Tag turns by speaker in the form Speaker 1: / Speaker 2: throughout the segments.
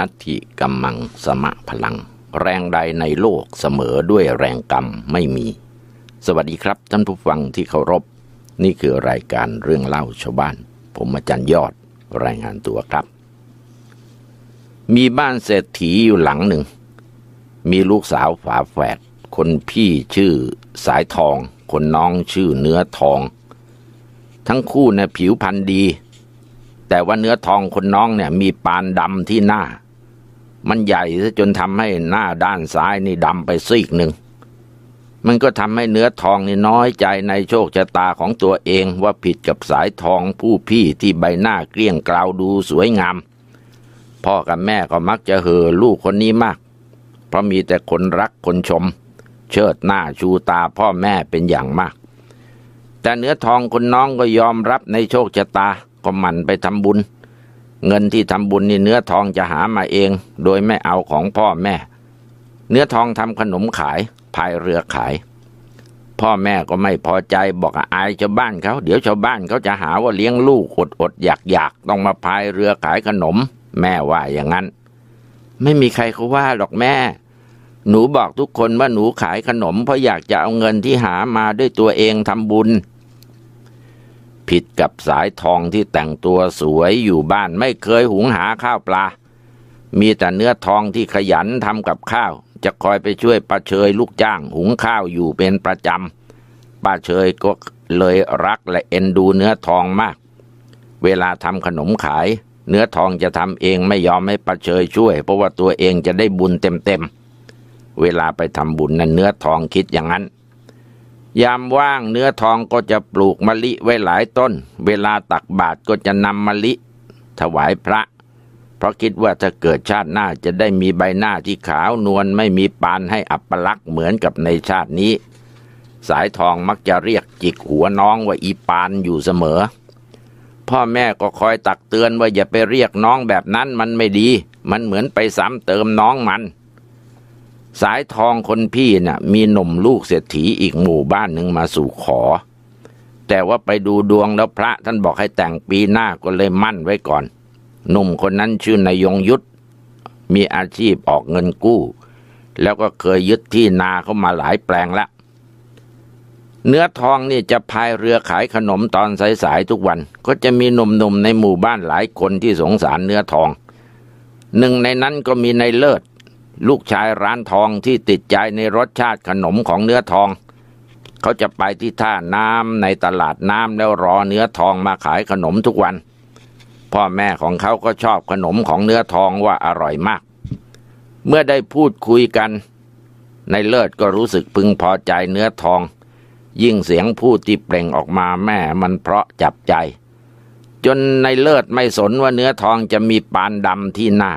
Speaker 1: นัตถิกัมมังสมะพลัง แรงใดในโลกเสมอด้วยแรงกรรมไม่มี สวัสดีครับท่านผู้ฟังที่เคารพ นี่คือรายการเรื่องเล่าชาวบ้าน ผมอาจารย์ยอดรายงานตัวครับ มีบ้านเศรษฐีอยู่หลังหนึ่ง มีลูกสาวฝาแฝดคนพี่ชื่อสายทอง คนน้องชื่อเนื้อทอง ทั้งคู่เนี่ยผิวพรรณดีแต่ว่าเนื้อทองคนน้องเนี่ยมีปานดำที่หน้า มันใหญ่ซะจนทำให้หน้าด้านซ้ายนี่ดำไปซีกหนึ่ง มันก็ทำให้เนื้อทองนี่น้อยใจในโชคชะตาของตัวเองว่าผิดกับสายทองผู้พี่ที่ใบหน้าเกลี้ยงกลาวดูสวยงาม พ่อกับแม่ก็มักจะเห่อลูกคนนี้มาก เพราะมีแต่คนรักคนชม เชิดหน้าชูตาพ่อแม่เป็นอย่างมาก แต่เนื้อทองคนน้องก็ยอมรับในโชคชะตาก็หมั่นไปทำบุญ เงินที่ทำบุญนี่เนื้อทองจะหามาเอง โดยไม่เอาของพ่อแม่ เนื้อทองทำขนมขายพายเรือขาย พ่อแม่ก็ไม่พอใจบอกอายชาวบ้านเขาเดี๋ยวชาวบ้านเขาจะหาว่าเลี้ยงลูกอดอดอยากอยากต้องมาพายเรือขายขนม แม่ว่าอย่างนั้น ไม่มีใครเขาว่าหรอกแม่ หนูบอกทุกคนว่าหนูขายขนมเพราะอยากจะเอาเงินที่หามาด้วยตัวเองทำบุญ ผิดกับสายทองที่แต่งตัวสวยอยู่บ้านไม่เคยหุงหาข้าวปลา มีแต่เนื้อทองที่ขยันทำกับข้าว จะคอยไปช่วยป้าเชยลูกจ้างหุงข้าวอยู่เป็นประจำป้าเชยก็เลยรักและเอ็นดูเนื้อทองมาก เวลาทำขนมขาย เนื้อทองจะทำเองไม่ยอมให้ป้าเชยช่วย เพราะว่าตัวเองจะได้บุญเต็มๆเวลาไปทำบุญนั้นเนื้อทองคิดอย่างนั้น ยามว่างเนื้อทองก็จะปลูกมะลิไว้หลายต้น เวลาตักบาตรก็จะนำมะลิ ถวายพระ เพราะคิดว่าถ้าเกิดชาติหน้าจะได้มีใบหน้าที่ขาวนวลไม่มีปานให้อัปลักษณ์เหมือนกับในชาตินี้ สายทองมักจะเรียกจิกหัวน้องว่าอีปานอยู่เสมอ พ่อแม่ก็คอยตักเตือนว่าอย่าไปเรียกน้องแบบนั้นมันไม่ดี มันเหมือนไปซ้ำเติมน้องมัน สายทองคนพี่น่ะ มีหนุ่มลูกเศรษฐีอีกหมู่บ้านหนึ่งมาสู่ขอ แต่ว่าไปดูดวงแล้วพระท่านบอกให้แต่งปีหน้าก็เลยมั่นไว้ก่อน หนุ่มคนนั้นชื่อนายยงยุทธมีอาชีพออกเงินกู้ แล้วก็เคยยึดที่นาเขามาหลายแปลงล้วเนื้อทองนี่จะพายเรือขายขนมตอนสายๆทุกวัน ก็จะมีหนุ่มๆในหมู่บ้านหลายคนที่สงสารเนื้อทอง หนึ่งในนั้นก็มีนายเลิศ ลูกชายร้านทองที่ติดใจในรสชาติขนมของเนื้อทอง เขาจะไปที่ท่าน้ำในตลาดน้ำแล้วรอเนื้อทองมาขายขนมทุกวัน พ่อแม่ของเขาก็ชอบขนมของเนื้อทองว่าอร่อยมาก เมื่อได้พูดคุยกัน ในเลิศก็รู้สึกพึงพอใจเนื้อทอง ยิ่งเสียงพูดที่เปล่งออกมาแม่มันเพราะจับใจ จนในเลิศไม่สนว่าเนื้อทองจะมีปานดำที่หน้า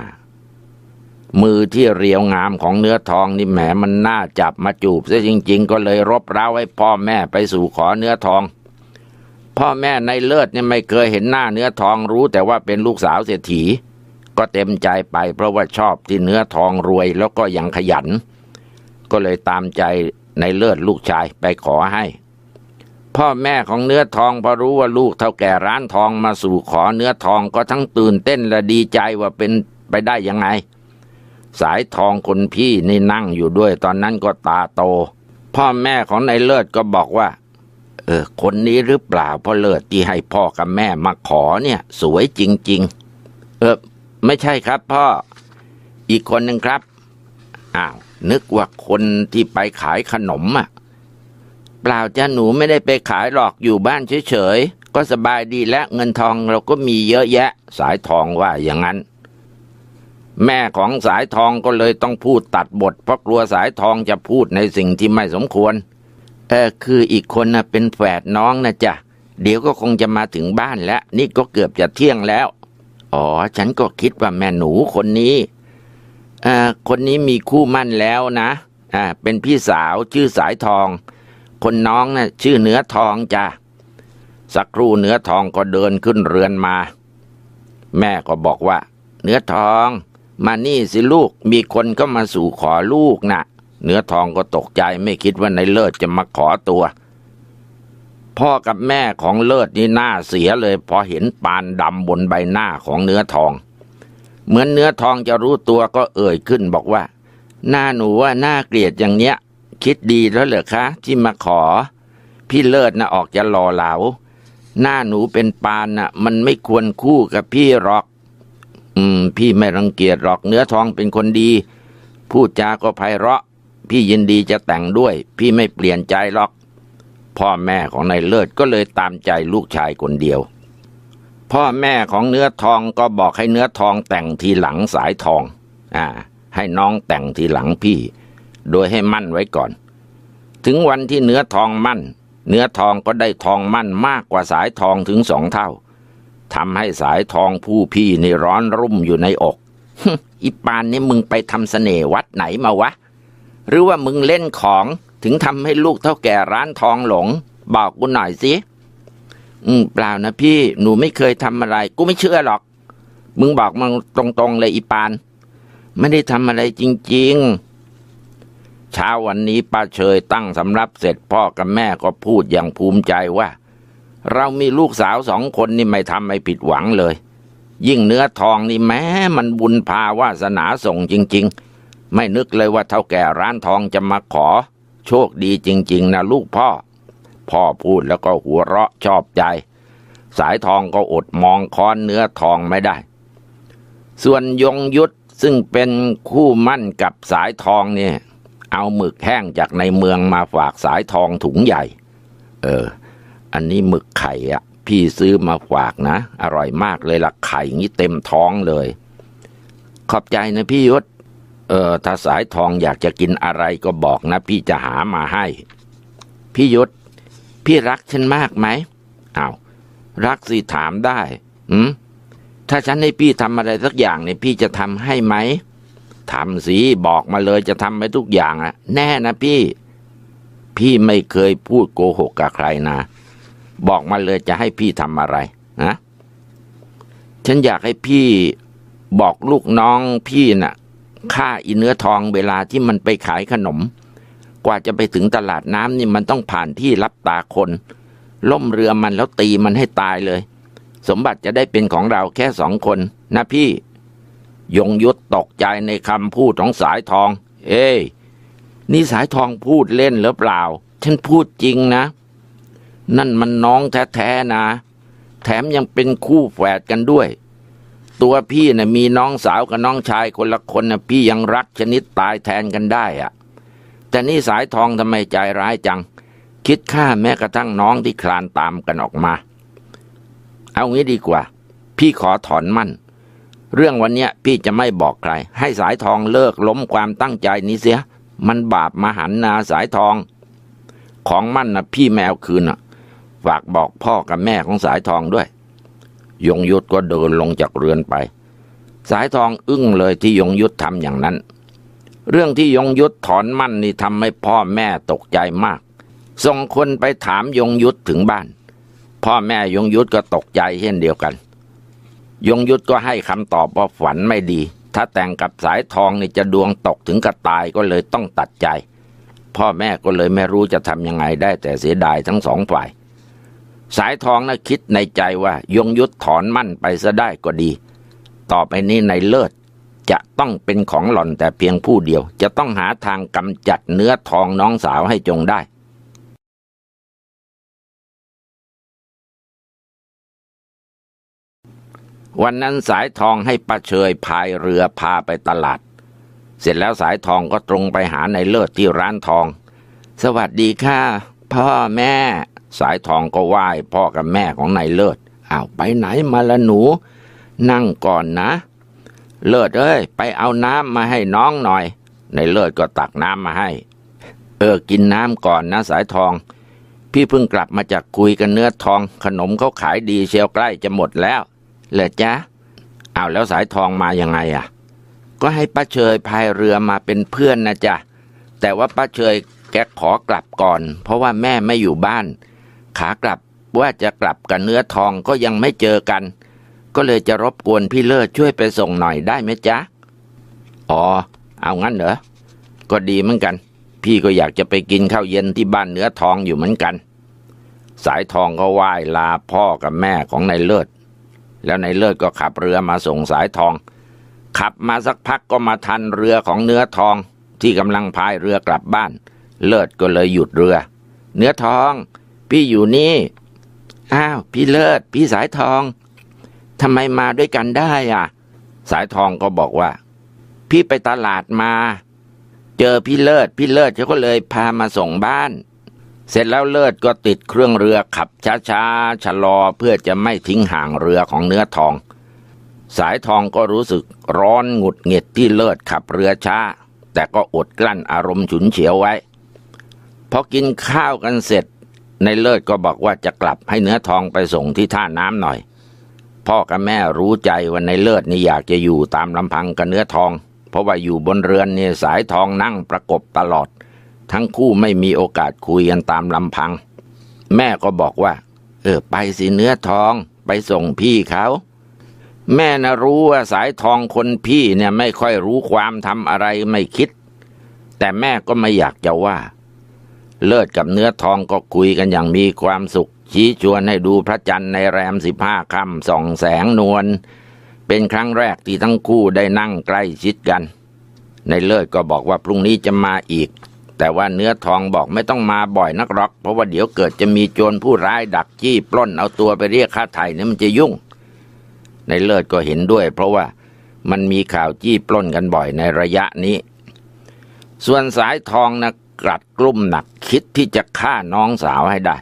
Speaker 1: มือที่เรียวงามของเนื้อทองนี่แหมมันน่าจับมาจูบซะจริง ๆ ก็เลยรบเร้าให้พ่อแม่ไปสู่ขอเนื้อทอง พ่อแม่ในเลิศเนี่ยไม่เคยเห็นหน้าเนื้อทองรู้ แต่ว่าเป็นลูกสาวเศรษฐี ก็เต็มใจไปเพราะว่าชอบที่เนื้อทองรวยแล้วก็ยังขยัน ก็เลยตามใจในเลิศลูกชายไปขอให้ พ่อแม่ของเนื้อทองพอรู้ว่าลูกเท่าแก่ร้านทองมาสู่ขอเนื้อทองก็ทั้งตื่นเต้นและดีใจว่าเป็นไปได้ยังไง สายทองคนพี่นี่นั่งอยู่ด้วย ตอนนั้นก็ตาโต พ่อแม่ของนายเลิศก็บอกว่า เออ คนนี้หรือเปล่าพ่อเลิศที่ให้พ่อกับแม่มาขอเนี่ย สวยจริง ๆ เออ ไม่ใช่ครับพ่อ อีกคนหนึ่งครับ อ้าว นึกว่าคนที่ไปขายขนมอะ เปล่าจ้าหนูไม่ได้ไปขายหรอกอยู่บ้านเฉยๆก็สบายดีและเงินทองเราก็มีเยอะแยะ สายทองว่าอย่างนั้น แม่ของสายทองก็เลยต้องพูดตัดบท เพราะกลัวสายทองจะพูดในสิ่งที่ไม่สมควร เออคืออีกคนนะเป็นแฝดน้องนะจ๊ะ เดี๋ยวก็คงจะมาถึงบ้านแล้ว นี่ก็เกือบจะเที่ยงแล้ว อ๋อ ฉันก็คิดว่าแม่หนูคนนี้อ่าคนนี้มีคู่มั่นแล้วนะ อ่า เป็นพี่สาวชื่อสายทอง คนน้องนะ่ะชื่อเนื้อทองจ้ะ สักครู่เนื้อทองก็เดินขึ้นเรือนมา แม่ก็บอกว่า เนื้อทอง มานี่สิลูกมีคนก็มาสู่ขอลูกนะเนื้อทองก็ตกใจไม่คิดว่าในเลิศจะมาขอตัว พ่อกับแม่ของเลิศนี่หน้าเสียเลย พอเห็นปานดำบนใบหน้าของเนื้อทอง เหมือนเนื้อทองจะรู้ตัวก็เอ่ยขึ้นบอกว่า หน้าหนูว่าหน่าเกลียดอย่างเนี้ย คิดดีแล้วเหรอคะ ที่มาขอ พี่เลิศนะออกจะหล่อเหลาหน้าหนูเป็นปานน่ะ มันไม่ควรคู่กับพี่หรอก อืม พี่ไม่รังเกียจหรอกเนื้อทองเป็นคนดี พูดจาก็ไพเราะ พี่ยินดีจะแต่งด้วย พี่ไม่เปลี่ยนใจหรอก พ่อแม่ของนายเลิศก็เลยตามใจลูกชายคนเดียว พ่อแม่ของเนื้อทองก็บอกให้เนื้อทองแต่งทีหลังสายทอง อ่า ให้น้องแต่งทีหลังพี่ โดยให้มั่นไว้ก่อน ถึงวันที่เนื้อทองมั่น เนื้อทองก็ได้ทองมั่นมากกว่าสายทองถึงสองเท่า ทำให้สายทองผู้พี่นี่ร้อนรุ่มอยู่ในอก อีปานนี่มึงไปทำเสน่ห์วัดไหนมาวะ หรือว่ามึงเล่นของถึงทำให้ลูกเท่าแก่ร้านทองหลง บอกกูหน่อยสิอืมเปล่านะพี่หนูไม่เคยทำอะไร กูไม่เชื่อหรอก มึงบอกมันตรงๆเลยอีปาน ไม่ได้ทำอะไรจริง ๆเช้าวันนี้ป้าเชยตั้งสำรับเสร็จพ่อกับแม่ก็พูดอย่างภูมิใจว่า เรามีลูกสาวสองคนนี่ไม่ทำให้ผิดหวังเลย ยิ่งเนื้อทองนี่แม้มันบุญพาวาสนาส่งจริง ๆ ไม่นึกเลยว่าเท่าแก่ร้านทองจะมาขอ โชคดีจริง ๆ นะลูกพ่อ พ่อพูดแล้วก็หัวเราะชอบใจ สายทองก็อดมองค้อนเนื้อทองไม่ได้ ส่วนยงยุทธซึ่งเป็นคู่มั่นกับสายทองเนี่ย เอาหมึกแห้งจากในเมืองมาฝากสายทองถุงใหญ่ เออ อันนี้หมึกไข่อะพี่ซื้อมาฝากนะ อร่อยมากเลยละไข่งี้เต็มท้องเลย ขอบใจนะพี่ยุทธเออถ้าสายทองอยากจะกินอะไรก็บอกนะ พี่จะหามาให้ พี่ยุทธพี่รักฉันมากไหมอ้าวรักสิถามได้อืมถ้าฉันให้พี่ทำอะไรสักอย่างเนี่ยพี่จะทำให้ไหมทำสิบอกมาเลยจะทำไปทุกอย่างอะแน่นะพี่ พี่ไม่เคยพูดโกหกกับใครนะ บอกมาเลยจะให้พี่ทำอะไรนะฉันอยากให้พี่บอกลูกน้องพี่น่ะค่าอีเนื้อทองเวลาที่มันไปขายขนม กว่าจะไปถึงตลาดน้ำนี่มันต้องผ่านที่รับตาคน ล่มเรือมันแล้วตีมันให้ตายเลย สมบัติจะได้เป็นของเราแค่สองคนนะพี่ ยงยุทธตกใจในคำพูดของสายทอง เอ้ยนี่สายทองพูดเล่นหรือเปล่า ฉันพูดจริงนะ นั่นมันน้องแท้ๆนะ แถมยังเป็นคู่แฝดกันด้วย ตัวพี่นะ่ะมีน้องสาวกับน้องชายคนละคนนะพี่ยังรักชนิดตายแทนกันได้อะแต่นี่สายทองทำไมใจร้ายจัง คิดฆ่าแม้กระทั่งน้องที่คลานตามกันออกมา เอางี้ดีกว่า พี่ขอถอนมั่น เรื่องวันเนี้ยพี่จะไม่บอกใคร ให้สายทองเลิกล้มความตั้งใจนี้เสีย มันบาปมหันนาสายทอง ของมั่นนะพี่แมวคืนน่ะ ฝากบอกพ่อกับแม่ของสายทองด้วย ยงยุทธก็เดินลงจากเรือนไป สายทองอึ้งเลยที่ยงยุทธทำอย่างนั้น เรื่องที่ยงยุทธถอนมั่นนี่ทำให้พ่อแม่ตกใจมาก ส่งคนไปถามยงยุทธถึงบ้าน พ่อแม่ยงยุทธก็ตกใจเช่นเดียวกัน ยงยุทธก็ให้คำตอบว่าฝันไม่ดี ถ้าแต่งกับสายทองนี่จะดวงตกถึงกับตายก็เลยต้องตัดใจ พ่อแม่ก็เลยไม่รู้จะทำยังไงได้แต่เสียดายทั้งสองฝ่าย สายทองนะคิดในใจว่ายงยุทธถอนมั่นไปซะได้ก็ดี ต่อไปนี้ในเลิศจะต้องเป็นของหล่อนแต่เพียงผู้เดียว จะต้องหาทางกำจัดเนื้อทองน้องสาวให้จงได้วันนั้นสายทองให้ป้าเชยพายเรือพาไปตลาด เสร็จแล้วสายทองก็ตรงไปหาในเลิศที่ร้านทอง สวัสดีค่ะ พ่อแม่ สายทองก็ไหว้พ่อกับแม่ของนายเลิศอ้าวไปไหนมาละหนู นั่งก่อนนะ เลิศเอ้ย ไปเอาน้ำมาให้น้องหน่อยในเลิศก็ตักน้ำมาให้ เออกินน้ำก่อนนะสายทอง พี่เพิ่งกลับมาจากคุยกันเนื้อทอง ขนมเขาขายดีเชียวใกล้จะหมดแล้วเหรอจ๊ะเอาแล้วสายทองมายังไงอะ ก็ให้ป้าเชยพายเรือมาเป็นเพื่อนนะจ๊ะแต่ว่าป้าเชยแกขอกลับก่อน เพราะว่าแม่ไม่อยู่บ้าน ขากลับว่าจะกลับกับเนื้อทองก็ยังไม่เจอกัน ก็เลยจะรบกวนพี่เลิศช่วยไปส่งหน่อยได้ไหมจ๊ะ อ๋อ เอางั้นเหรอ ก็ดีเหมือนกัน พี่ก็อยากจะไปกินข้าวเย็นที่บ้านเนื้อทองอยู่เหมือนกัน สายทองก็ไหว้ลาพ่อกับแม่ของนายเลิศ แล้วนายเลิศก็ขับเรือมาส่งสายทอง ขับมาสักพักก็มาทันเรือของเนื้อทองที่กำลังพายเรือกลับบ้าน เลิศก็เลยหยุดเรือ เนื้อทอง พี่อยู่นี่ อ้าว พี่เลิศ พี่สายทองทำไมมาด้วยกันได้อะ สายทองก็บอกว่า พี่ไปตลาดมา เจอพี่เลิศ พี่เลิศเขาก็เลยพามาส่งบ้าน เสร็จแล้วเลิศก็ติดเครื่องเรือขับช้าๆชะลอเพื่อจะไม่ทิ้งห่างเรือของเนื้อทอง สายทองก็รู้สึกร้อนหงุดหงิดที่เลิศขับเรือช้า แต่ก็อดกลั้นอารมณ์ฉุนเฉียวไว้พอกินข้าวกันเสร็จ ในเลิศก็บอกว่าจะกลับให้เนื้อทองไปส่งที่ท่าน้ำหน่อย พ่อกับแม่รู้ใจว่าในเลิศนี่อยากจะอยู่ตามลำพังกับเนื้อทอง เพราะว่าอยู่บนเรือนเนี่ยสายทองนั่งประกบตลอด ทั้งคู่ไม่มีโอกาสคุยกันตามลำพัง แม่ก็บอกว่า เออไปสิเนื้อทองไปส่งพี่เขาแม่นะรู้ว่าสายทองคนพี่เนี่ยไม่ค่อยรู้ความทำอะไรไม่คิด แต่แม่ก็ไม่อยากจะว่า เลิศกับเนื้อทองก็คุยกันอย่างมีความสุข ชี้ชวนให้ดูพระจันทร์ในแรมสิบห้าค่ำส่องแสงนวลเป็นครั้งแรกที่ทั้งคู่ได้นั่งใกล้ชิดกัน ในเลิศก็บอกว่าพรุ่งนี้จะมาอีก แต่ว่าเนื้อทองบอกไม่ต้องมาบ่อยนักหรอก เพราะว่าเดี๋ยวเกิดจะมีโจรผู้ร้ายดักจี้ปล้นเอาตัวไปเรียกค่าไถ่เนี่ยมันจะยุ่ง ในเลิศก็เห็นด้วย เพราะว่ามันมีข่าวจี้ปล้นกันบ่อยในระยะนี้ ส่วนสายทองนะ กลัดกลุ่มหนักคิดที่จะฆ่าน้องสาวให้ได้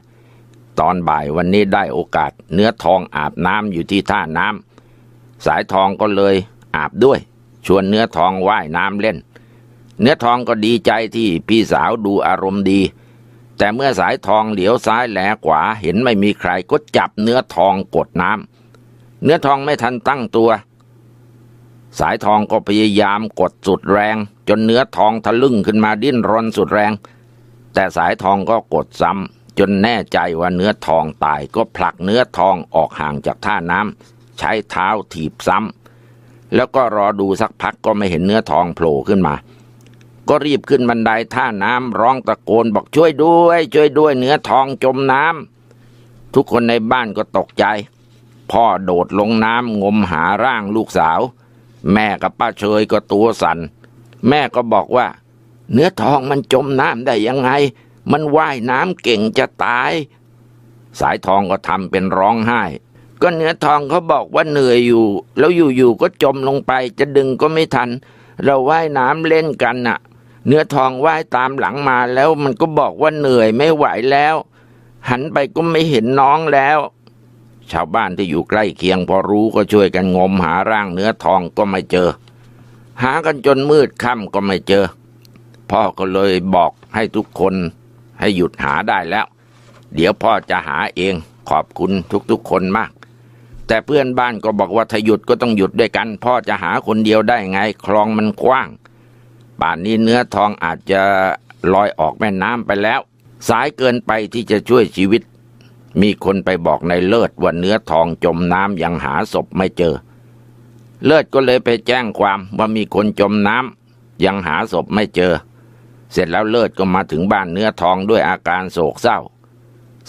Speaker 1: ตอนบ่ายวันนี้ได้โอกาสเนื้อทองอาบน้ำอยู่ที่ท่าน้ำสายทองก็เลยอาบด้วย ชวนเนื้อทองว่ายน้ำเล่น เนื้อทองก็ดีใจที่พี่สาวดูอารมณ์ดี แต่เมื่อสายทองเหลียวซ้ายแหลขวาเห็นไม่มีใครก็จับเนื้อทองกดน้ำเนื้อทองไม่ทันตั้งตัว สายทองก็พยายามกดสุดแรง จนเนื้อทองทะลึ่งขึ้นมาดิ้นรนสุดแรง แต่สายทองก็กดซ้ำจนแน่ใจว่าเนื้อทองตายก็ผลักเนื้อทองออกห่างจากท่าน้ำใช้เท้าถีบซ้ำแล้วก็รอดูสักพักก็ไม่เห็นเนื้อทองโผล่ขึ้นมา ก็รีบขึ้นบันไดท่าน้ำร้องตะโกนบอกช่วยด้วย ช่วยด้วยเนื้อทองจมน้ำทุกคนในบ้านก็ตกใจ พ่อโดดลงน้ำงมหาร่างลูกสาว แม่กับป้าเชยก็ตัวสัน่นแม่ก็บอกว่า เนื้อทองมันจมน้ำได้ยังไง มันว่ายน้ำเก่งจะตาย สายทองก็ทำเป็นร้องไห้ ก็เนื้อทองเขาบอกว่าเหนื่อยอยู่ แล้วอยู่ๆก็จมลงไป จะดึงก็ไม่ทัน เราว่ายน้ำเล่นกันน่ะ เนื้อทองว่ายตามหลังมาแล้วมันก็บอกว่าเหนื่อยไม่ไหวแล้ว หันไปก็ไม่เห็นน้องแล้ว ชาวบ้านที่อยู่ใกล้เคียงพอรู้ก็ช่วยกันงมหาร่างเนื้อทองก็ไม่เจอ หากันจนมืดค่ำก็ไม่เจอ พ่อก็เลยบอกให้ทุกคนให้หยุดหาได้แล้ว เดี๋ยวพ่อจะหาเองขอบคุณทุกๆคนมาก แต่เพื่อนบ้านก็บอกว่าถ้าหยุดก็ต้องหยุดด้วยกัน พ่อจะหาคนเดียวได้ไงคลองมันกว้าง ป่านนี้เนื้อทองอาจจะลอยออกแม่น้ำไปแล้ว สายเกินไปที่จะช่วยชีวิต มีคนไปบอกในเลิศว่าเนื้อทองจมน้ำยังหาศพไม่เจอ เลิศก็เลยไปแจ้งความว่ามีคนจมน้ำยังหาศพไม่เจอ เสร็จแล้วเลิศก็มาถึงบ้านเนื้อทองด้วยอาการโศกเศร้า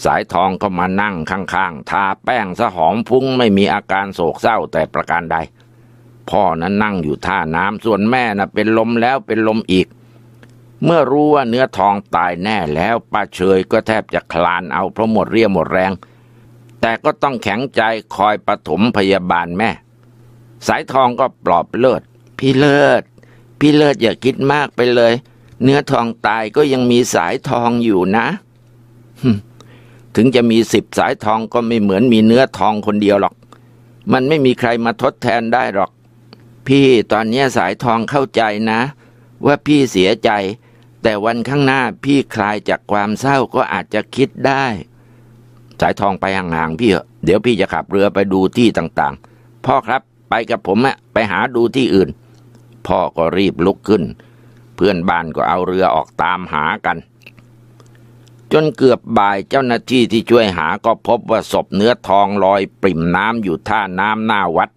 Speaker 1: สายทองก็มานั่งข้างๆ ทาแป้งสะหอมฟุ้งไม่มีอาการโศกเศร้าแต่ประการใด พ่อนั้นนั่งอยู่ท่าน้ำส่วนแม่น่ะเป็นลมแล้วเป็นลมอีก เมื่อรู้ว่าเนื้อทองตายแน่แล้วป้าเชยก็แทบจะคลานเอาเพราะหมดเรี่ยวหมดแรง แต่ก็ต้องแข็งใจคอยปฐมพยาบาลแม่ สายทองก็ปลอบเลิศ พี่เลิศ พี่เลิศอย่าคิดมากไปเลย เนื้อทองตายก็ยังมีสายทองอยู่นะถึงจะมีสิบสายทองก็ไม่เหมือนมีเนื้อทองคนเดียวหรอก มันไม่มีใครมาทดแทนได้หรอก พี่ตอนนี้สายทองเข้าใจนะ ว่าพี่เสียใจ แต่วันข้างหน้าพี่คลายจากความเศร้าก็อาจจะคิดได้ สายทองไปห่างๆพี่เถอะเดี๋ยวพี่จะขับเรือไปดูที่ต่างๆ พ่อครับไปกับผมอะไปหาดูที่อื่น พ่อก็รีบลุกขึ้น เพื่อนบ้านก็เอาเรือออกตามหากัน จนเกือบบ่ายเจ้าหน้าที่ที่ช่วยหาก็พบว่าศพเนื้อทองลอยปริ่มน้ำอยู่ท่าน้ำหน้าวัด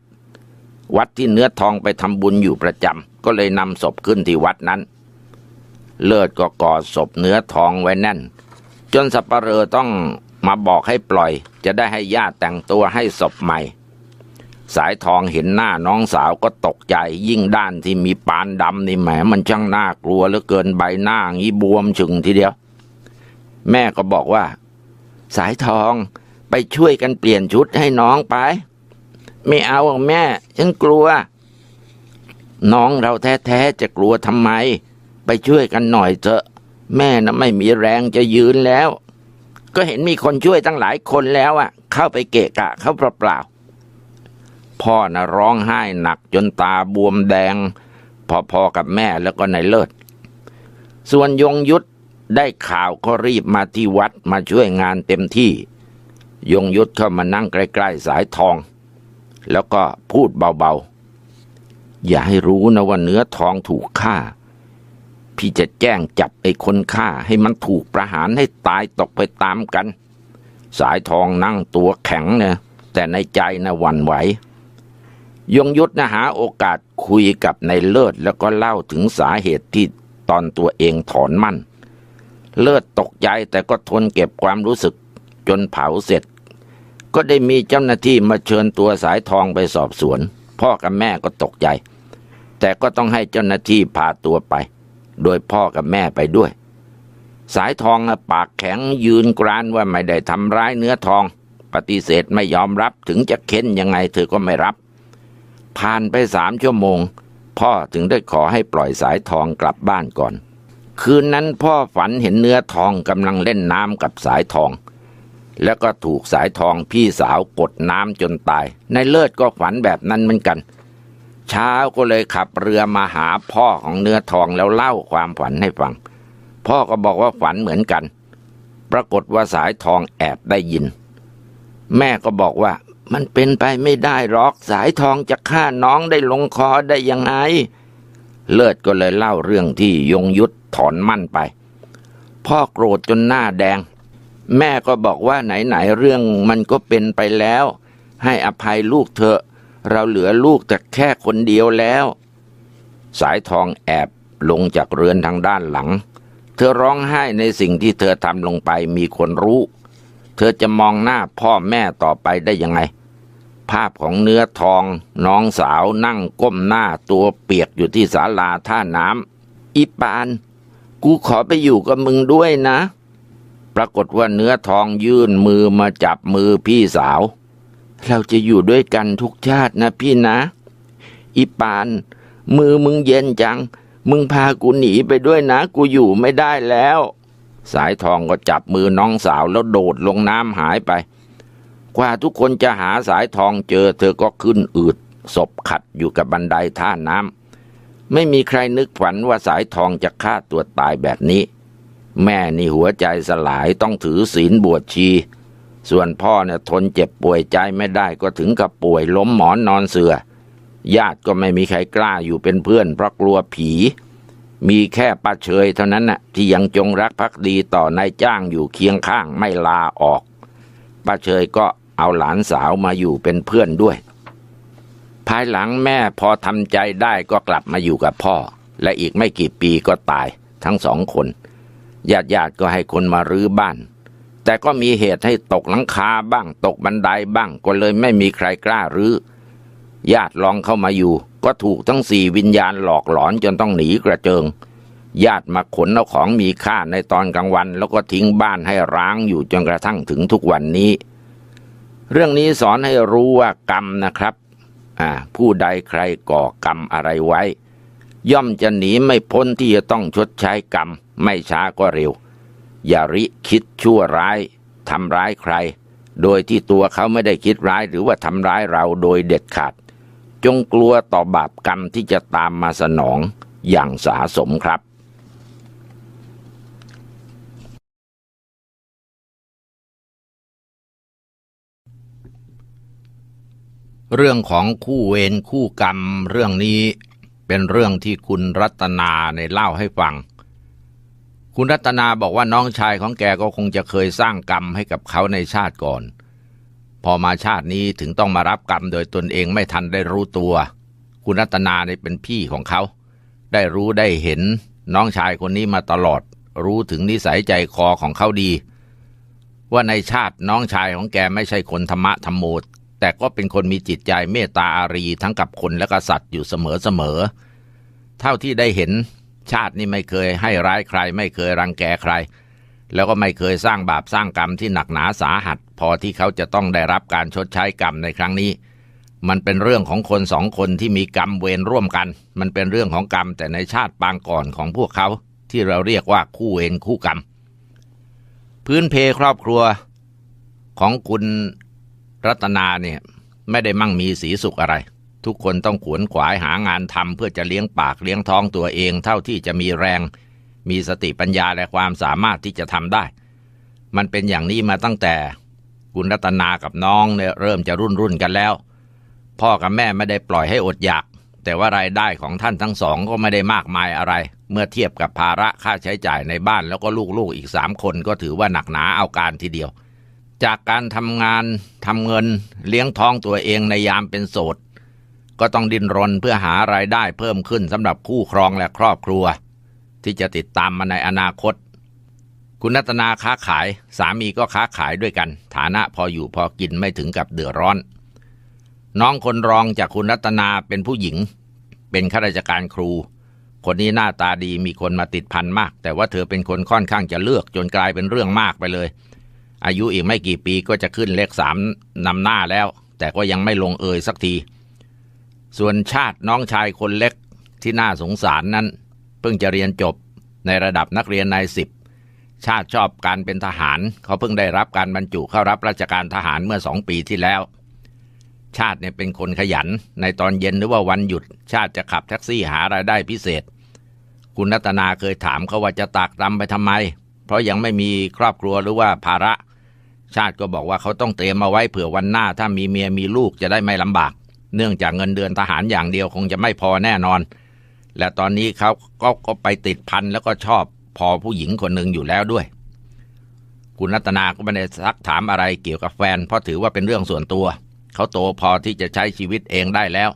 Speaker 1: วัดที่เนื้อทองไปทำบุญอยู่ประจำก็เลยนำศพขึ้นที่วัดนั้น เลิศก็กอดศพเนื้อทองไว้แน่น จนสับปะเลอต้องมาบอกให้ปล่อย จะได้ให้ญาติแต่งตัวให้ศพใหม่ สายทองเห็นหน้าน้องสาวก็ตกใจ ยิ่งด้านที่มีปานดำนี่แหมมันช่างน่ากลัวเหลือเกินใบหน้างี้บวมชึงทีเดียว แม่ก็บอกว่า สายทองไปช่วยกันเปลี่ยนชุดให้น้องไป ไม่เอาแม่ฉันกลัว น้องเราแท้ๆจะกลัวทำไม ไปช่วยกันหน่อยเถอะ แม่น่ะไม่มีแรงจะยืนแล้ว ก็เห็นมีคนช่วยตั้งหลายคนแล้วอะเข้าไปเกะกะเขาเปล่าๆพ่อน่ะร้องไห้หนักจนตาบวมแดง พอๆกับแม่แล้วก็นายเลิศ ส่วนยงยุทธได้ข่าวก็รีบมาที่วัดมาช่วยงานเต็มที่ ยงยุทธเข้ามานั่งใกล้ๆสายทอง แล้วก็พูดเบาๆ อย่าให้รู้นะว่าเนื้อทองถูกฆ่า พี่จะแจ้งจับไอ้คนฆ่าให้มันถูกประหารให้ตายตกไปตามกัน สายทองนั่งตัวแข็งเนี่ยแต่ในใจนะหวั่นไหวยงยุทธนะหาโอกาสคุยกับในายเลิศแล้วก็เล่าถึงสาเหตุที่ตอนตัวเองถอนมั่น เลิศตกใจแต่ก็ทนเก็บความรู้สึกจนเผาเสร็จ ก็ได้มีเจ้าหน้าที่มาเชิญตัวสายทองไปสอบสวน พ่อกับแม่ก็ตกใจ แต่ก็ต้องให้เจ้าหน้าที่พาตัวไป โดยพ่อกับแม่ไปด้วย สายทองปากแข็งยืนกรานว่าไม่ได้ทำร้ายเนื้อทอง ปฏิเสธไม่ยอมรับถึงจะเค้นยังไงเธอก็ไม่รับ ผ่านไปสามชั่วโมง พ่อถึงได้ขอให้ปล่อยสายทองกลับบ้านก่อน คืนนั้นพ่อฝันเห็นเนื้อทองกำลังเล่นน้ำกับสายทองแล้วก็ถูกสายทองพี่สาวกดน้ำจนตาย ในเลิศก็ฝันแบบนั้นเหมือนกัน เช้าก็เลยขับเรือมาหาพ่อของเนื้อทองแล้วเล่าความฝันให้ฟัง พ่อก็บอกว่าฝันเหมือนกัน ปรากฏว่าสายทองแอบได้ยิน แม่ก็บอกว่ามันเป็นไปไม่ได้หรอกสายทองจะฆ่าน้องได้ลงคอได้ยังไง เลิศก็เลยเล่าเรื่องที่ยงยุทธถอนมั่นไป พ่อโกรธจนหน้าแดง แม่ก็บอกว่าไหนๆเรื่องมันก็เป็นไปแล้ว ให้อภัยลูกเถอ เราเหลือลูกแต่แค่คนเดียวแล้ว สายทองแอบลงจากเรือนทางด้านหลัง เธอร้องไห้ในสิ่งที่เธอทำลงไปมีคนรู้ เธอจะมองหน้าพ่อแม่ต่อไปได้ยังไง ภาพของเนื้อทอง น้องสาวนั่งก้มหน้าตัวเปียกอยู่ที่ศาลาท่าน้ำอีปาน กูขอไปอยู่กับมึงด้วยนะ ปรากฏว่าเนื้อทองยื่นมือมาจับมือพี่สาว เราจะอยู่ด้วยกันทุกชาตินะพี่นะ อีปาน มือมึงเย็นจัง มึงพากูหนีไปด้วยนะ กูอยู่ไม่ได้แล้ว สายทองก็จับมือน้องสาวแล้วโดดลงน้ำหายไป กว่าทุกคนจะหาสายทองเจอ เธอก็ขึ้นอืดศพขัดอยู่กับบันไดท่าน้ำไม่มีใครนึกฝันว่าสายทองจะฆ่าตัวตายแบบนี้ แม่นี่หัวใจสลายต้องถือศีลบวชชี ส่วนพ่อเนี่ยทนเจ็บป่วยใจไม่ได้ก็ถึงกับป่วยล้มหมอนนอนเสือ ญาติก็ไม่มีใครกล้าอยู่เป็นเพื่อนเพราะกลัวผี มีแค่ป้าเชยเท่านั้นน่ะที่ยังจงรักภักดีต่อนายจ้างอยู่เคียงข้างไม่ลาออกป้าเชยก็เอาหลานสาวมาอยู่เป็นเพื่อนด้วย ภายหลังแม่พอทำใจได้ก็กลับมาอยู่กับพ่อ และอีกไม่กี่ปีก็ตายทั้งสองคนญาติญาติๆก็ให้คนมารื้อบ้าน แต่ก็มีเหตุให้ตกหลังคาบ้างตกบันไดบ้างก็เลยไม่มีใครกล้ารื้อญาติลองเข้ามาอยู่ ก็ถูกทั้งสี่วิญญาณหลอกหลอนจนต้องหนีกระเจิง ญาติมาขนเอาของมีค่าในตอนกลางวัน แล้วก็ทิ้งบ้านให้ร้างอยู่จนกระทั่งถึงทุกวันนี้ เรื่องนี้สอนให้รู้ว่ากรรมนะครับอ่าผู้ใดใครก่อกรรมอะไรไว้ ย่อมจะหนีไม่พ้นที่จะต้องชดใช้กรรม ไม่ช้าก็เร็ว อย่าริคิดชั่วร้ายทำร้ายใคร โดยที่ตัวเขาไม่ได้คิดร้ายหรือว่าทำร้ายเราโดยเด็ดขาด จงกลัวต่อบาปกรรมที่จะตามมาสนองอย่างสาสมครับเรื่องของคู่เวรคู่กรรมเรื่องนี้เป็นเรื่องที่คุณรัตนาในเล่าให้ฟัง คุณรัตนาบอกว่าน้องชายของแกก็คงจะเคยสร้างกรรมให้กับเขาในชาติก่อน พอมาชาตินี้ถึงต้องมารับกรรมโดยตนเองไม่ทันได้รู้ตัว คุณรัตนาเนี่ยเป็นพี่ของเขา ได้รู้ได้เห็นน้องชายคนนี้มาตลอด รู้ถึงนิสัยใจคอของเขาดี ว่าในชาติน้องชายของแกไม่ใช่คนธรรมะธรรมโมแต่ก็เป็นคนมีจิตใจเมตตาอารีทั้งกับคนและกษัตริย์อยู่เสมอเสมอเท่าที่ได้เห็น ชาตินี้ไม่เคยให้ร้ายใคร ไม่เคยรังแกใคร แล้วก็ไม่เคยสร้างบาปสร้างกรรมที่หนักหนาสาหัส พอที่เขาจะต้องได้รับการชดใช้กรรมในครั้งนี้ มันเป็นเรื่องของคนสองคนที่มีกรรมเวรร่วมกัน มันเป็นเรื่องของกรรมแต่ในชาติปางก่อนของพวกเขา ที่เราเรียกว่าคู่เวรคู่กรรม พื้นเพครอบครัวของคุณรัตนาเนี่ยไม่ได้มั่งมีสีสุขอะไร ทุกคนต้องขวนขวายหางานทำเพื่อจะเลี้ยงปากเลี้ยงท้องตัวเอง เท่าที่จะมีแรง มีสติปัญญาและความสามารถที่จะทำได้ มันเป็นอย่างนี้มาตั้งแต่คุณรัตนากับน้องเนี่ยเริ่มจะรุ่นรุ่นกันแล้ว พ่อกับแม่ไม่ได้ปล่อยให้อดอยาก แต่ว่ารายได้ของท่านทั้งสองก็ไม่ได้มากมายอะไร เมื่อเทียบกับภาระค่าใช้จ่ายในบ้านแล้วก็ลูกๆอีกสามคนก็ถือว่าหนักหนาเอาการทีเดียวจากการทำงานทำเงินเลี้ยงท้องตัวเองในยามเป็นโสด ก็ต้องดิ้นรนเพื่อหารายได้เพิ่มขึ้นสำหรับคู่ครองและครอบครัว ที่จะติดตามมาในอนาคต คุณนัตนาค้าขาย สามีก็ค้าขายด้วยกัน ฐานะพออยู่พอกินไม่ถึงกับเดือดร้อน น้องคนรองจากคุณรัตนาเป็นผู้หญิง เป็นข้าราชการครู คนนี้หน้าตาดีมีคนมาติดพันมาก แต่ว่าเธอเป็นคนค่อนข้างจะเลือกจนกลายเป็นเรื่องมากไปเลย อายุอีกไม่กี่ปีก็จะขึ้นเลขสามนำหน้าแล้ว แต่ก็ยังไม่ลงเอยสักที ส่วนชาติน้องชายคนเล็กที่น่าสงสารนั้น เพิ่งจะเรียนจบในระดับนักเรียนนายสิบชาติชอบการเป็นทหาร เขาเพิ่งได้รับการบรรจุเข้ารับราชการทหารเมื่อสองปีที่แล้ว ชาติเนี่ยเป็นคนขยัน ในตอนเย็นหรือว่าวันหยุด ชาติจะขับแท็กซี่หารายได้พิเศษ คุณรัตนาเคยถามเขาว่าจะตากตำไปทำไม เพราะยังไม่มีครอบครัวหรือว่าภาระ ชาติก็บอกว่าเขาต้องเตรียมมาไว้เผื่อวันหน้า ถ้ามีเมียมีลูกจะได้ไม่ลำบาก เนื่องจากเงินเดือนทหารอย่างเดียวคงจะไม่พอแน่นอน และตอนนี้เขาก็ก็ไปติดพันแล้วก็ชอบพอผู้หญิงคนหนึ่งอยู่แล้วด้วย คุณรัตนาก็ไม่ได้ซักถามอะไรเกี่ยวกับแฟน เพราะถือว่าเป็นเรื่องส่วนตัว เขาโตพอที่จะใช้ชีวิตเองได้แล้ว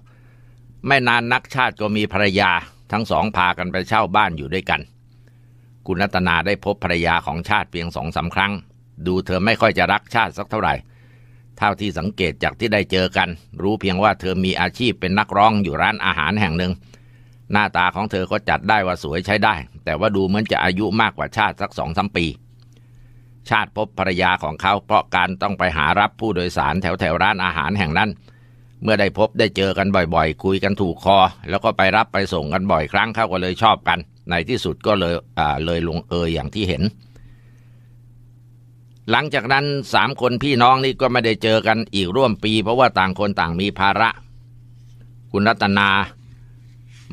Speaker 1: ไม่นานนักชาติก็มีภรรยาทั้งสองพากันไปเช่าบ้านอยู่ด้วยกัน คุณรัตนาได้พบภรรยาของชาติเพียงสองสาครั้ง ดูเธอไม่ค่อยจะรักชาติสักเท่าไหร่ เท่าที่สังเกตจากที่ได้เจอกัน รู้เพียงว่าเธอมีอาชีพเป็นนักร้องอยู่ร้านอาหารแห่งหนึ่ง หน้าตาของเธอก็จัดได้ว่าสวยใช้ได้ แต่ว่าดูเหมือนจะอายุมากกว่าชาติสักสองสามปี ชาติพบภรรยาของเขาเพราะการต้องไปหารับผู้โดยสารแถวแถวร้านอาหารแห่งนั้น เมื่อได้พบได้เจอกันบ่อยๆ คุยกันถูกคอ แล้วก็ไปรับไปส่งกันบ่อยครั้งเขาก็เลยชอบกัน ในที่สุดก็เลยเลยลงเอยอย่างที่เห็น หลังจากนั้นสามคนพี่น้องนี่ก็ไม่ได้เจอกันอีกร่วมปี เพราะว่าต่างคนต่างมีภาระ คุณรัตนา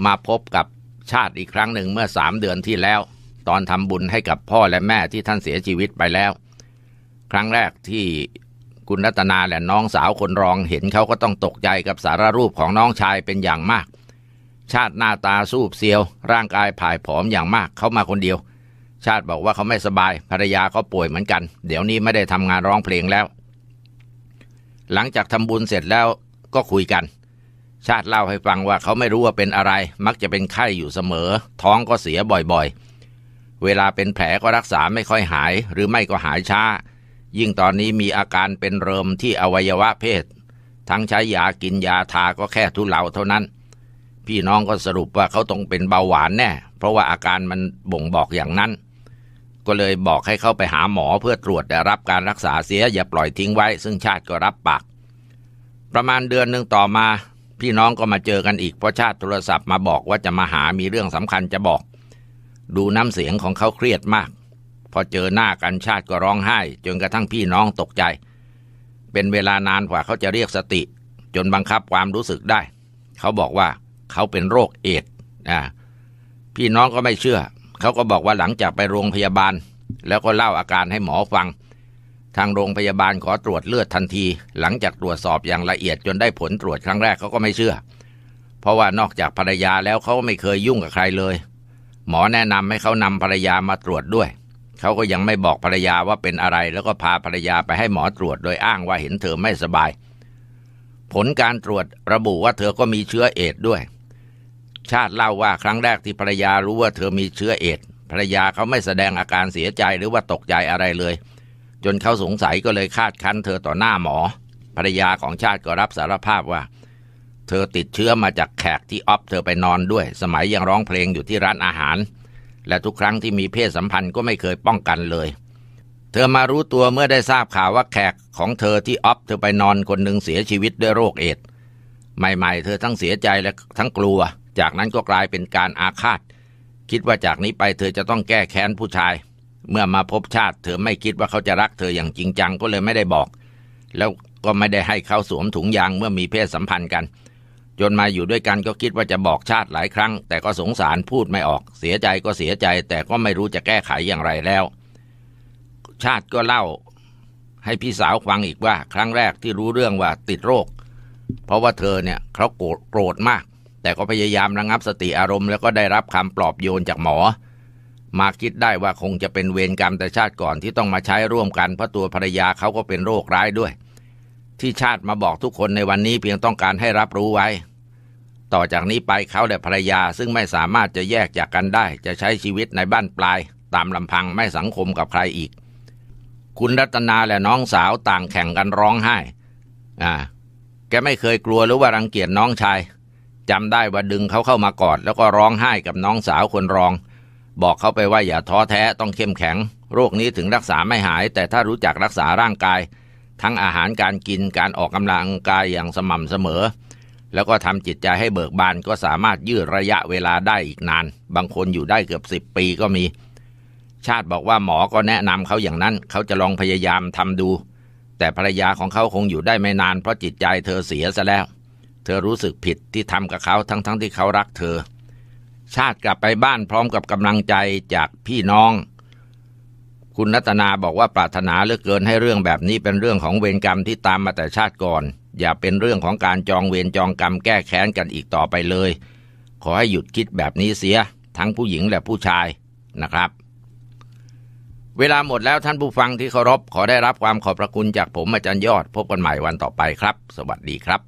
Speaker 1: มาพบกับชาติอีกครั้งหนึ่งเมื่อสามเดือนที่แล้ว ตอนทำบุญให้กับพ่อและแม่ที่ท่านเสียชีวิตไปแล้ว ครั้งแรกที่คุณรัตนาและน้องสาวคนรองเห็นเขาก็ต้องตกใจกับสารรูปของน้องชายเป็นอย่างมาก ชาติหน้าตาสูบเซียว ร่างกายผายผอมอย่างมากเขามาคนเดียว ชาติบอกว่าเขาไม่สบายภรรยาเขาป่วยเหมือนกัน เดี๋ยวนี้ไม่ได้ทำงานร้องเพลงแล้ว หลังจากทำบุญเสร็จแล้วก็คุยกัน ชาติเล่าให้ฟังว่าเขาไม่รู้ว่าเป็นอะไร มักจะเป็นไข้อยู่เสมอ ท้องก็เสียบ่อยๆ เวลาเป็นแผลก็รักษาไม่ค่อยหาย หรือไม่ก็หายช้า ยิ่งตอนนี้มีอาการเป็นเริมที่อวัยวะเพศ ทั้งใช้ยากินยาทาก็แค่ทุเลาเท่านั้นพี่น้องก็สรุปว่าเขาต้องเป็นเบาหวานแน่ เพราะว่าอาการมันบ่งบอกอย่างนั้น ก็เลยบอกให้เข้าไปหาหมอเพื่อตรวจและรับการรักษาเสียอย่าปล่อยทิ้งไว้ ซึ่งชาติก็รับปากประมาณเดือนหนึ่งต่อมา พี่น้องก็มาเจอกันอีกเพราะชาติโทรศัพท์มาบอกว่าจะมาหามีเรื่องสำคัญจะบอก ดูน้ำเสียงของเขาเครียดมาก พอเจอหน้ากันชาติก็ร้องไห้ จนกระทั่งพี่น้องตกใจ เป็นเวลานานกว่าเขาจะเรียกสติ จนบังคับความรู้สึกได้ เขาบอกว่าเขาเป็นโรคเอดส์อ่าพี่น้องก็ไม่เชื่อ เขาก็บอกว่าหลังจากไปโรงพยาบาล แล้วก็เล่าอาการให้หมอฟัง ทางโรงพยาบาลขอตรวจเลือดทันที หลังจากตรวจสอบอย่างละเอียดจนได้ผลตรวจครั้งแรกเขาก็ไม่เชื่อ เพราะว่านอกจากภรรยาแล้วเขาไม่เคยยุ่งกับใครเลย หมอแนะนำให้เขานำภรรยามาตรวจด้วยเขาก็ยังไม่บอกภรรยาว่าเป็นอะไร แล้วก็พาภรรยาไปให้หมอตรวจโดยอ้างว่าเห็นเธอไม่สบาย ผลการตรวจระบุว่าเธอก็มีเชื้อเอดด้วย ชาติเล่าว่าครั้งแรกที่ภรรยารู้ว่าเธอมีเชื้อเอดภรรยาเขาไม่แสดงอาการเสียใจหรือว่าตกใจอะไรเลย จนเขาสงสัยก็เลยคาดคั้นเธอต่อหน้าหมอ ภรรยาของชาติก็รับสารภาพว่า เธอติดเชื้อมาจากแขกที่ออฟเธอไปนอนด้วย สมัยยังร้องเพลงอยู่ที่ร้านอาหาร และทุกครั้งที่มีเพศสัมพันธ์ก็ไม่เคยป้องกันเลย เธอมารู้ตัวเมื่อได้ทราบข่าวว่าแขกของเธอที่ออฟเธอไปนอนคนหนึ่งเสียชีวิตด้วยโรคเอดใหม่ๆ เธอทั้งเสียใจและทั้งกลัว จากนั้นก็กลายเป็นการอาฆาต คิดว่าจากนี้ไปเธอจะต้องแก้แค้นผู้ชาย เมื่อมาพบชาติเธอไม่คิดว่าเขาจะรักเธออย่างจริงจังก็เลยไม่ได้บอก แล้วก็ไม่ได้ให้เขาสวมถุงยางเมื่อมีเพศสัมพันธ์กัน จนมาอยู่ด้วยกันก็คิดว่าจะบอกชาติหลายครั้ง แต่ก็สงสารพูดไม่ออก เสียใจก็เสียใจ แต่ก็ไม่รู้จะแก้ไขอย่างไรแล้ว ชาติก็เล่า ให้พี่สาวฟังอีกว่า ครั้งแรกที่รู้เรื่องว่าติดโรค เพราะว่าเธอเนี่ยเขาโกรธโกรธมาก แต่ก็พยายามระงับสติอารมณ์แล้วก็ได้รับคำปลอบโยนจากหมอ มาคิดได้ว่าคงจะเป็นเวรกรรมแต่ชาติก่อนที่ต้องมาใช้ร่วมกันเพราะตัวภรรยาเขาก็เป็นโรคร้ายด้วย ที่ชาติมาบอกทุกคนในวันนี้เพียงต้องการให้รับรู้ไว้ ต่อจากนี้ไปเขาและภรรยาซึ่งไม่สามารถจะแยกจากกันได้ จะใช้ชีวิตในบ้านปลาย ตามลำพังไม่สังคมกับใครอีก คุณรัตนาและน้องสาวต่างแข่งกันร้องไห้ อ่า แกไม่เคยกลัวหรือว่ารังเกียจน้องชาย จำได้ว่าดึงเขาเข้ามากอด แล้วก็ร้องไห้กับน้องสาวคนรอง บอกเขาไปว่าอย่าท้อแท้ต้องเข้มแข็ง โรคนี้ถึงรักษาไม่หาย แต่ถ้ารู้จักรักษาร่างกาย ทั้งอาหารการกินการออกกำลังกายอย่างสม่ำเสมอ แล้วก็ทำจิตใจให้เบิกบานก็สามารถยืดระยะเวลาได้อีกนาน บางคนอยู่ได้เกือบสิบปีก็มี ชาติบอกว่าหมอก็แนะนำเขาอย่างนั้น เขาจะลองพยายามทำดู แต่ภรรยาของเขาคงอยู่ได้ไม่นานเพราะจิตใจเธอเสียซะแล้ว เธอรู้สึกผิดที่ทำกับเขาทั้งๆทที่เขารักเธอ ชาติกลับไปบ้านพร้อมกับกำลังใจจากพี่น้อง คุณรัตนาบอกว่าปรารถนาเหลือเกินให้เรื่องแบบนี้เป็นเรื่องของเวรกรรมที่ตามมาแต่ชาติก่อน อย่าเป็นเรื่องของการจองเวรจองกรรมแก้แค้นกันอีกต่อไปเลย ขอให้หยุดคิดแบบนี้เสีย ทั้งผู้หญิงและผู้ชายนะครับเวลาหมดแล้วท่านผู้ฟังที่เคารพขอได้รับความขอบพระคุณจากผมอาจารย์ยอด พบกันใหม่วันต่อไปครับ สวัสดีครับ